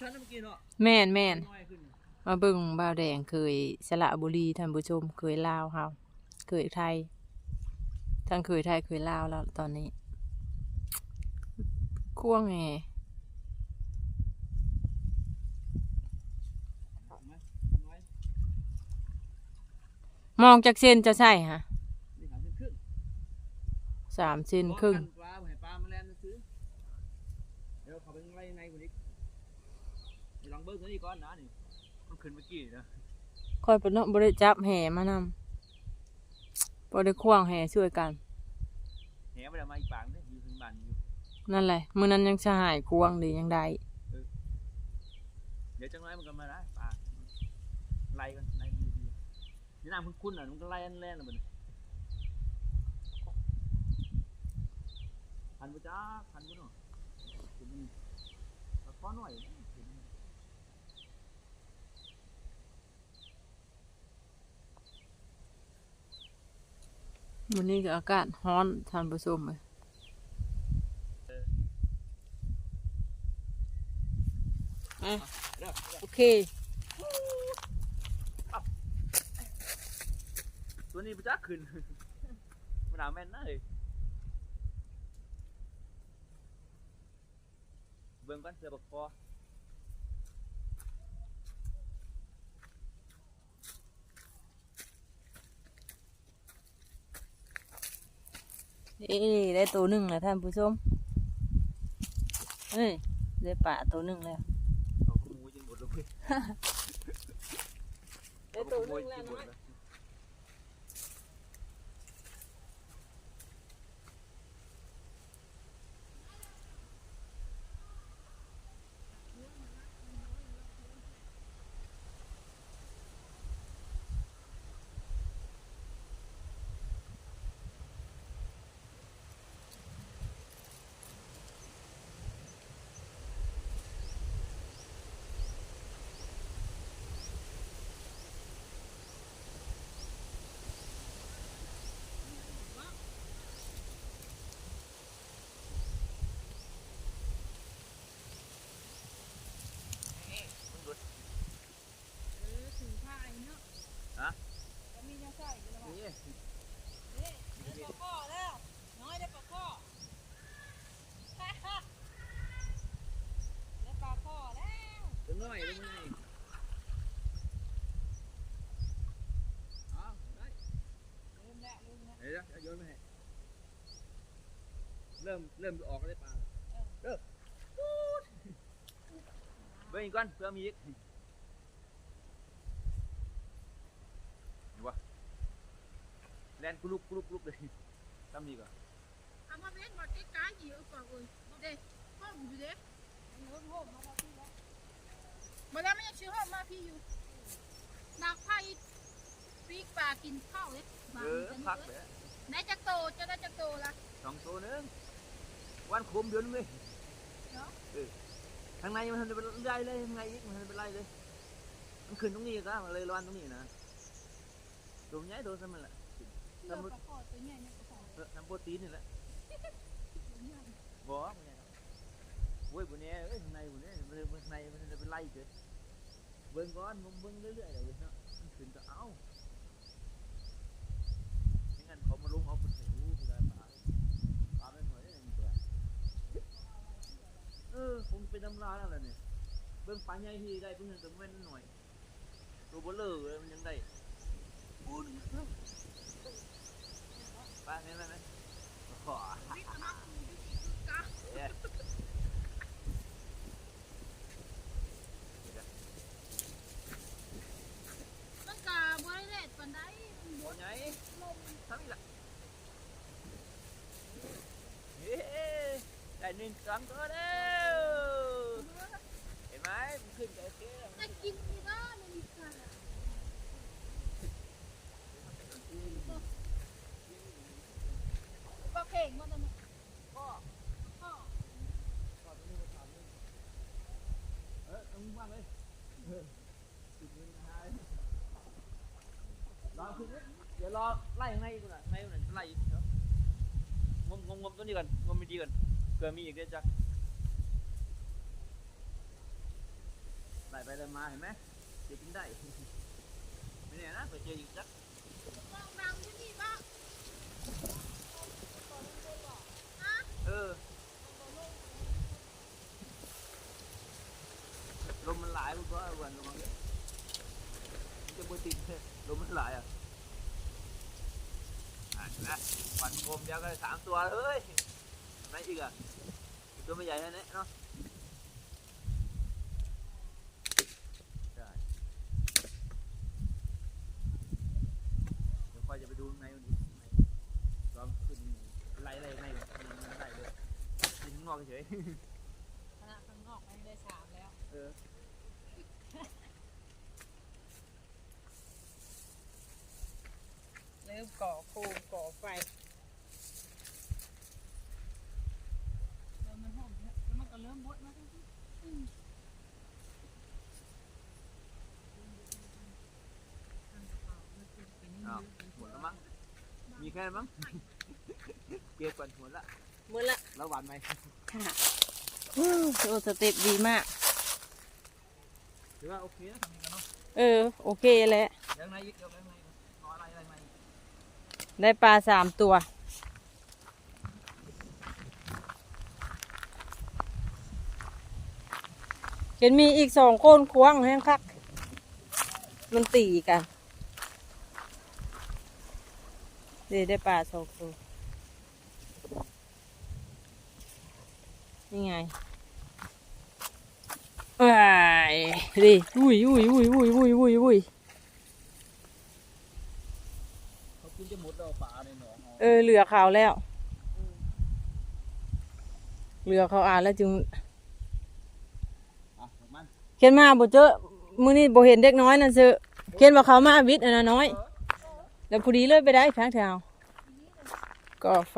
ชั้นเมื่อกี้เนาะแม่นแม่นน้อยขึ้นมาเบิ่งบ่าวแดงเคยสระบุรีท่านผู้ชมเคยลาวเฮาเคยไทยทั้งเคยไทยเคยลาวแล้วตอนนี้ควงแหถูกไหมองจากเส้นจะใช่ฮะสามเส้นครึ่งปลาปลามาแล่นซื้อเดี๋ยวเขาไปไล่ในคนนี้ เดี๋ยวลองเบิ้งตัวนี้ก่อนนะนี่มันขึ้นเมื่อกี้นะคอยเป็นเนาะบริจับแห่มานำบริควงแห่ช่วยกัน แหไปเดี๋ยวมาอีกปางเนี่ยอยู่ถึงบ้านอยู่นั่นแหละมื้อนั้นยังสหายควงดียังได้เดี๋ยวจังไรมันก็มาได้ปลาไล่กันไล่มันดีๆนี่น้ำคุ้นๆอะมันก็ไล่อันแล่นเลยมันพันบุจ้าพันบุเนาะเห็นมันเอาข้อหน่อยเห็นมัน วันนี้ก็อากาศร้อนท่านผู้ชมเลยอะโอเค ตัวนี้บุจ้าขึ้นมันหนาแม่นนะเลยเบิ่งก่อนเสือบักคอ เอ้ยได้ตัวหนึ่งแล้วท่านผู้ชมเอ้ยได้ป่าตัวหนึ่งแล้วเอาขโมยจนหมดเลยเว้ยได้ตัวหเอาขโมนึ่ยงจแล้วนหมดนะ เลย เออถือผ้าไอ้เนาะ ฮะ แล้วมีเนื้อใส่กันแล้ว นี่ เด้ได้ปลาข้อแล้ว น้อยได้ปลาข้อได้ปลาข้อแล้ว ตัวน้อยตัวน้อยเอาได้ ลืมแล้วลืมแล้ว เดี๋ยวจะโยนไปให้เริ่มเริ่มออกแล้วได้ปลาเด้อปู๊ดเบิ่งอีกก่อนเพื่อมีอีกเห็นปะแลนกุลุกกุลุกกุลุกเลยทำดีกว่าเอามาเว้นมาใกล้ๆอยู่ก่อนเลยเด้ห้องอยู่เด้ห้องห้องมาพี่แล้วมาแล้วมันยังชื่อห้องมาพี่อยู่นักไพ่ปีกปลากินข้าวเลยเออ พักเลยไหนจะโตจะได้จะโตละสองตัวหนึง วันโคมเดือนนึงเลยเนาะข้างในมันเป็นไรเลยข้างในอีกมันเป็นไรเลย มันขึ้นตรงนี้ก็มันเลยร้อนตรงนี้นะโดนย้ายโดนซะมันแหละเลือกปลาข้อตัวใหญ่เนี่ยปลาข้อเออทำโปรตีนนี่แหละตัวใหญ่บ่มันเนี่ยโว้ยบุญเนี่ยเอ้ยข้างในบุญเนี่ยมันข้างในมันเป็นไรเกิดเบิ่งก้อนงมเบิ่งเรื่อยๆเลยเนาะมันขึ้นก็เอาไม่งั้นเขามาลงเอาไปถือผู้ได้ปลาปลาไม่เหมือนได้ยังตัว เออคงเป็นตำราแล้วแหละเนี่ย เบิ่งปลาใหญ่ที่ได้เพิ่งเห็นตัวเว้นหน่อยตัวเบลอเลยมันยังได้บุญปลาไงไหมไหมขอวิทย์มาคูวิทย์คือกะเอ๊ะมันกะบ่ได้เล็ดปานใดมันโอ้บ่ยไงลมทำอีกละเย้ได้หนึ่งสองตัวแล้วเห็นไหมมันขึ้นกับเจ๊ จะกินอีกอะมันมีค่ะปลาเข่งมันนั่นน่ะ พ่อ พ่อ ก่อนนี้มาถามเลยเออต้องว่างเลยเออติดมือนะฮะรอขึ้นนิดเดี๋ยวร อไล่ข้างในอีกก่อนนะข้างในก่อนนะไล่อีกเดี๋ยวงมงมงมตัวนี้ก่อนงมไม่ดีก่อนเผื่อมีอีกเดี๋ยวจะเดินมาเห็นไหมเจอกินได้ ไม่แน่นะไปเจออีกสักมองดังที่นี่บ้างเออ ลมมันหลายมันก็วนลมมันเยอะมันจะมือติดลมมันหลายอะ อะเห็นไหมฟันโคมเดียวกันสามตัวเฮ้ยไหนอีกอะอีกตัวไม่ใหญ่แค่นี้เนาะใช่เดี๋ยวค่อยจะไปดูข้างในมันอีกลองขึ้นไล่ไล่ไล่มันไล่เลยยิงข้างนอกเฉยขณะข้างนอกมันได้สามแล้ว เออ เริ่มก่อโคมก่อไฟเดี๋ยวมันหอมแล้วมันก็เริ่มบดมาทั้งที่อืมอ้าวหมดแล้วมั้ง มีแค่นั้นมั้ง เก็บก่อนหมดละมือละแล้วหวานไหมค่ะอู้โอ้สเต็ปดีมากถือว่าโอเคนะทำกันเนาะ เออ โอเคแหล้วเดี๋ยวข้างในอีกเดี๋ยวข้างในอีกน้อยอะไรอะไรมาอีก ได้ปลาสามตัว เห็นมีอีกสองโคนควงแห้งคัก มันตีกันเดี๋ยวได้ปลาสองตัวนี่ไงว้ายดิอุ้ยอุ้ยอุ้ยอุ้ยอุ้ยอุ้ยอุ้ย เขากิน จะหมดแล้วปลาในหนองเอาเออเหลือเขาแล้วเหลือเขาอ่านแล้วจึงอะหมดมันเขียนมาบ่เจอมื้อนี้บ่เห็นเด็กน้อยนั่นซื้อเขียนว่าเขามาวิทย์อันน่ะน้อย แล้วพอดีเลยไปได้พักแถวก็ไฟ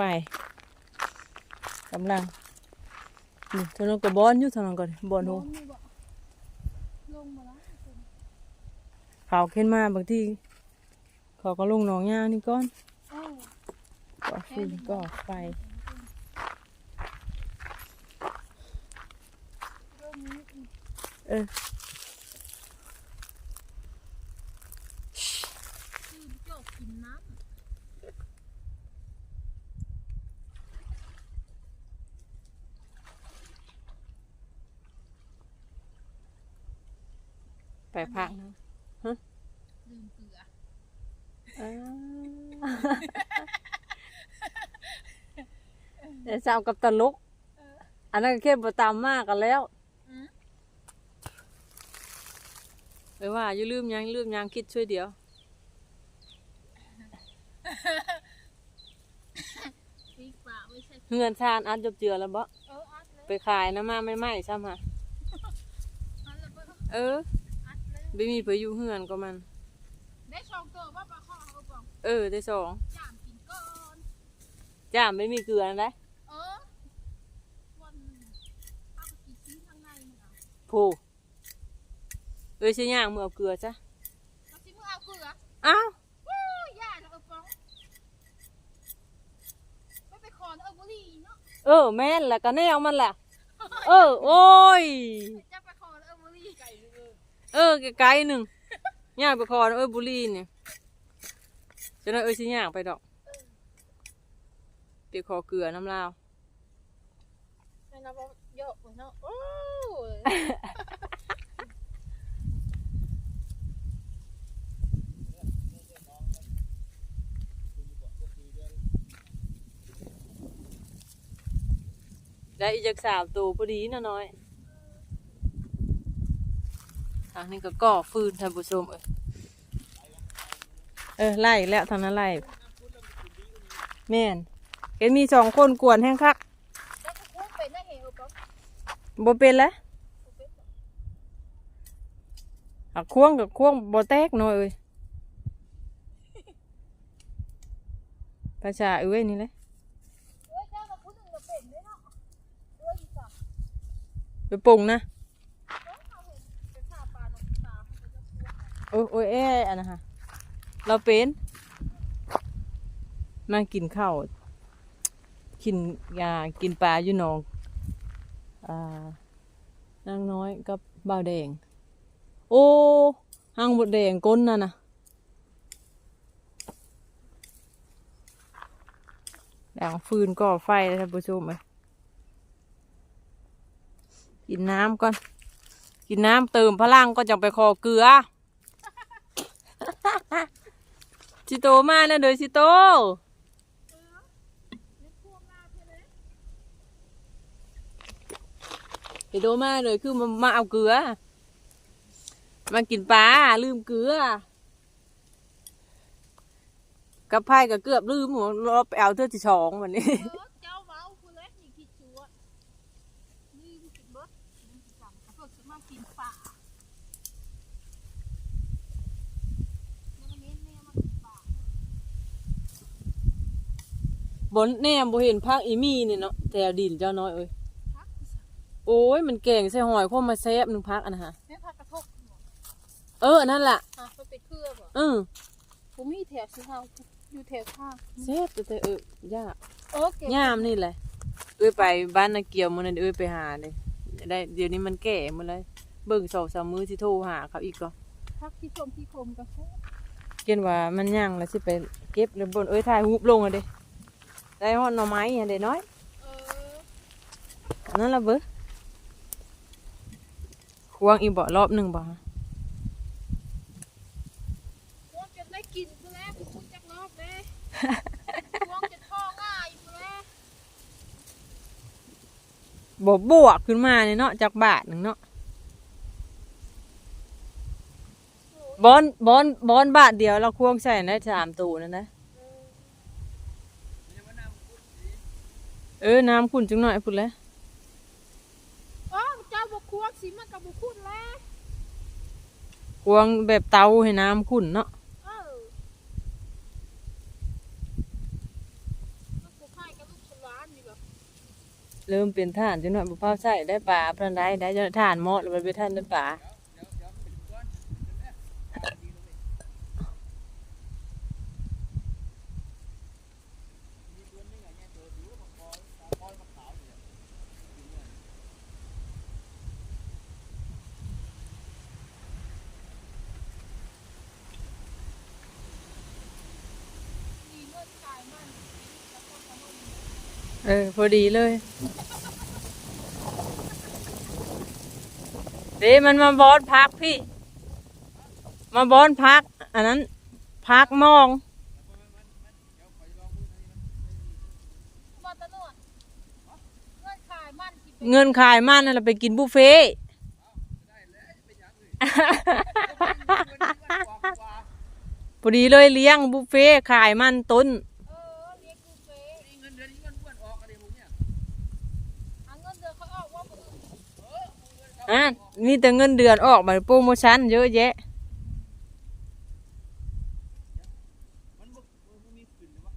กำลังนี่เท่านั้นก็บอนอยู่เท่านั้นก่อนบอนโหลงนี่บ่ลงมาแล้วเขาเขียนมาบางที เขาก็ลงหนองยางนี่ก่อนโอ้ก็ฟืนก่อีกเออไปพักนะลืมเกลือ เดี๋ยวจะเอากับตลกอันนั้นก็แค่บตามมากกันแล้วอืมไปว่าอย่าลืมหยังลืมหยังคิดช่วยเดียวปีกปลาไว้ใส่เฮือนชานอัดจบเจือแล้วบ่เอออัดเลยไปขายน้ำมาไม่ไหม้ซ้ำฮะอัดเลยเบิ่งเอออัดเลยไม่มีไปอยู่เฮือนก็มัน ได้สองตัวว่าปลาข้อ เอาปองเออได้สองจามกินก่อนจ้าไม่มีเกลือนะได้เออวันเอาไปกินซีข้างในนี่เอาผูเอ้ยใช่ย่างมือเอาเกลือจ้ะเอาสิมึงเอาเกลืออ้าววู้ย่าเนาะเออปองไม่ไปขอนเออบุรีเนาะเออแม่นแหละก็แนวมันแหละเออ โอ้ย จะไปขอนเออบุรีไก่เลยเออไกลๆหนึ่งย่างไปคอเอ้ยบุรีเนี่ย จะนั้นเอ้ยสิย่างไปดอกไปขอเกลือน้ำลาวไม่นับว่าเยอะกว่าเนาะโอ้ยได้อีกจากสามตัวพอดีนะน้อยทางนี้ก็ก่อฟืนท่านผู้ชมเอ้ยเออไล่แล้วทางนั้นไล่แม่นเห็นมีสองคนกวนแห้งคักแล้วก็คุ้มเป็นได้เหรอปองบ่เป็นแล้วหักควงกับควงบ่แตกหน่อยเอ้ยภาษาเอ้ยนี่แหละเอ้ยไปปรุงนะเอ้ยเองตาเขาจะคุ้มโอ้ยโอ้ยเอ้ยอันนะฮะ เราเป็นมากินข้าวกินยากินปลาอยู่นองอ่านางน้อยกับบ่าวแดง โอ้ห้างบดแดงก้นน่ะนะดังฟืนก่อไฟเลยท่านผู้ชมเลยกินน้ำก่อน กินน้ำเติมพลังก็จะไปคอเกลือ สิโตมาแล้วเด้อสิโตชิโตมาเลยคือมามาเอาเกลือ มากินปลาลืมเกลือ กับไพ่กับเกือบลืมหัวเราไปเอาเทือที่สองวันนี้ เออเจ้าเว้าคุณเล็กนี่คิดชัวนี่มันกินเบิดมันสิสั่งเขาเพิ่งจะมากินป่ามันเน้นแน่มากินป่า บนแนมบ่เห็นพักอีมี่นี่เนาะแต่ดินเจ้าน้อยเอ้ยพักที่สั่งโอ้ยมันแกงใส่หอยข้มมาแซบหนึ่งพักอันนะฮะแม่พักกระทกหัวเอออันนั่นล่ะอะมันเป็นเครือบ่เออผมมีแถวสีเทาอยู่แถวข้างแซบแต่แต่เออยากโอเคยามนี่แหละเอ้ยไปบ้านนาเกียวมันนั่นเอ้ยไปหาเลยได้เดี๋ยวนี้มันแก่หมดเลยเบิ่งสองสามมื้อสิโทรหาเขาอีกก็พักที่ชมที่คมกระแทกเกินว่ามันย่างแล้วสิไปเก็บแล้วบนเอ้ยถ่ายรูปลงอะเด้ ได้ฮอดหน่อไม้อะเด้น้อยเอออันนั้นละเบ้อควงอีบ่รอบหนึ่งบ่พวกจะได้กินกูแล้วกูคุณจักรอบเลยพวกจะท่อง่ายกูแล้วบ่บวกขึ้นมาเนี่ยเนาะจากบาทหนึ่งเนาะบอนบอนบอนบาทเดียวเราควงใส่ได้สามตูนั่นนะ เออ น้ำขุ่นจังหน่อยพุ่นแหล้วอ๋อเจ้าบกควงสิมันกับบุคุณแล้วควงแบบเตาให้น้ำขุ่นเนาะเออมันกูให้กับลูกฉลามนี่แบบเริ่มเป็นท่านจังหน่อยบ่พาใส่ได้ปลาพลันได้ได้จะท่านหมอดแล้วไปท่านได้ปลา ออพอดีเลย เดี๋ยวมันมาบอนพักพี่ มาบอนพัก อันนั้น พักมองเงินขายมันกินเงินขายมันนั่นแหละไปกินบุฟเฟ่พอดีเลยเลี้ยงบุฟเฟ่ขายมันต้น อะมีแต่เงินเดือนออกมาโปรโมชั่นเยอะแยะมันบ่มันมีขึ้นหรือวะ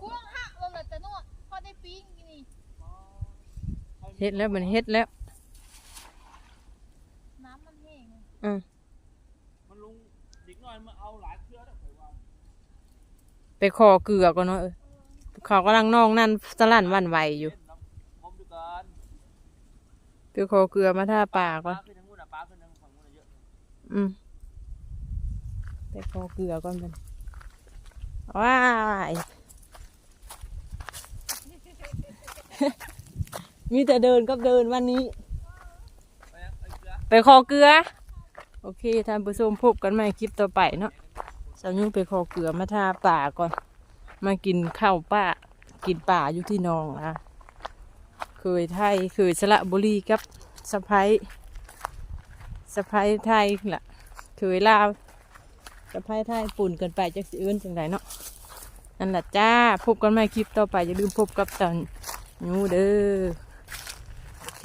ควงหักเราเลยตะนวดพอได้ปิ้งกินนี่เฮ็ดแล้วมันเฮ็ดแล้วน้ำมันแห้งอืมมันลงเด็กน้อยมาเอาหลายเครือแล้วข่อยว่าไปขอเกลือก่อนเนาะเออเขากำลังนองนั่นสลั่นหวันไหวอยู่ เล่นน้ำพร้อมด้วยกัน ไปขอเกลือมาท่าป่าก่อนปลาขึ้นทางนู้นน่ะปลาขึ้นทางฝั่งนู้นน่ะเยอะอืมไปขอเกลือก่อนเป็นว้ายมีแต่เดินกับเดินวันนี้ ไปยังไอ้เกลือ ไปขอเกลือ โอเคท่านผู้ชมพบกันใหม่คลิปต่อไปเนาะสาวยุ่งไปขอเกลือมาทาป่าก่อน มากินข้าวป่ากินป่าอยู่ที่หนองนะ เคยไทยเคยสระบุรีกับสะพายสะพายไทยล่ะเคยลาวสะพายไทยปุ่นกันไปจากสิอื่นจังไดเนาะนั่นแหละจ้าพบกันใหม่คลิปต่อไปอย่าลืมพบกับตอนนูเด้อโอเค